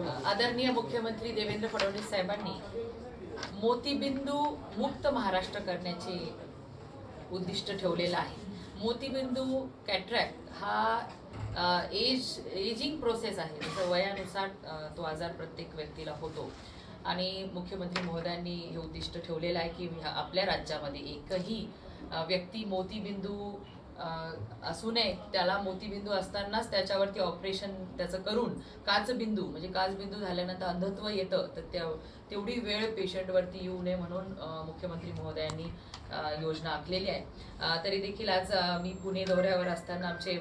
आदरणीय मुख्यमंत्री देवेंद्र फडणवीस साहेबांनी मोतीबिंदू मुक्त महाराष्ट्र करण्याचे उद्दिष्ट ठेवलेलं आहे. मोतीबिंदू कॅट्रॅक्ट हा एज एजिंग प्रोसेस आहे. जसं वयानुसार तो आजार प्रत्येक व्यक्तीला होतो. आणि मुख्यमंत्री महोदयांनी हे उद्दिष्ट ठेवलेलं आहे की आपल्या राज्यामध्ये एकही व्यक्ती मोतीबिंदू असू नये त्याला मोतीबिंदू असतानाच त्याच्यावरती ऑपरेशन त्याचं करून काचबिंदू म्हणजे काचबिंदू झाल्यानंतर अंधत्व येतं तर त्या तेवढी वेळ पेशंटवरती येऊ नये म्हणून मुख्यमंत्री महोदयांनी योजना आखलेली आहे. तरी देखील आज मी पुणे दौऱ्यावर असताना आमचे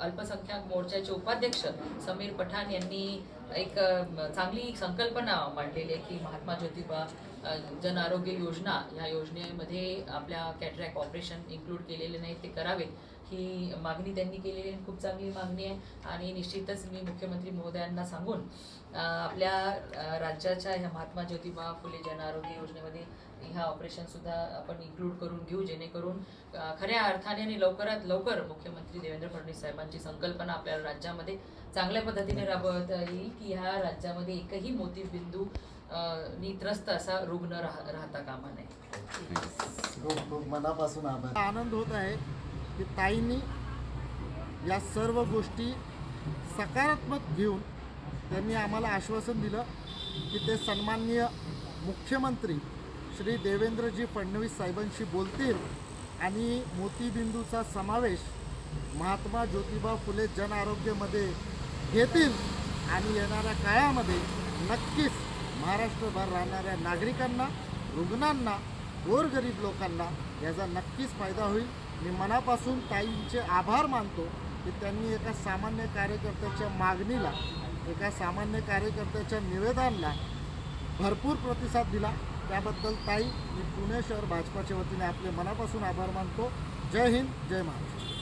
अल्पसंख्याक मोर्चाचे उपाध्यक्ष समीर पठाण यांनी एक चांगली संकल्पना मांडलेली आहे की महात्मा ज्योतिबा जन आरोग्य योजना ह्या योजनेमध्ये आपल्या कॅटरॅक ऑपरेशन इन्क्लूड केलेले नाही ते करावेत. ही मागणी त्यांनी केलेली आहे खूप चांगली मागणी आहे. आणि निश्चितच मी मुख्यमंत्री महोदयांना सांगून आपल्या राज्याच्या ह्या महात्मा ज्योतिबा फुले जन आरोग्य योजनेमध्ये ह्या ऑपरेशन सुद्धा आपण इन्क्लूड करून घेऊ जेणेकरून खऱ्या अर्थाने आणि लवकरात लवकर मुख्यमंत्री देवेंद्र फडणवीस साहेबांची संकल्पना आपल्या राज्यामध्ये चांगल्या पद्धतीने राबवता येईल की ह्या राज्यामध्ये एकही मोतीबिंदू नी त्रस्त असा रुग्ण राह राहता कामा नये. खूप खूप मनापासून आभार. आनंद होत आहे. की ताईंनी या सर्व गोष्टी सकारात्मक घेऊन त्यांनी आम्हाला आश्वासन दिलं की ते सन्माननीय मुख्यमंत्री श्री देवेंद्रजी फडणवीस साहेबांशी बोलतील आणि मोतीबिंदूचा समावेश महात्मा ज्योतिबा फुले जन आरोग्यमध्ये घेतील आणि येणाऱ्या काळामध्ये नक्कीच महाराष्ट्रभर राहणाऱ्या नागरिकांना रुग्णांना गोरगरीब लोकांना याचा नक्कीच फायदा होईल. मी मनापासून ताईंचे आभार मानतो की त्यांनी एका सामान्य कार्यकर्त्याच्या मागणीला एका सामान्य कार्यकर्त्याच्या निवेदनाला भरपूर प्रतिसाद दिला. त्याबद्दल ताई मी पुणे शहर भाजपाच्या वतीने आपले मनापासून आभार मानतो. जय हिंद जय महाराष्ट्र.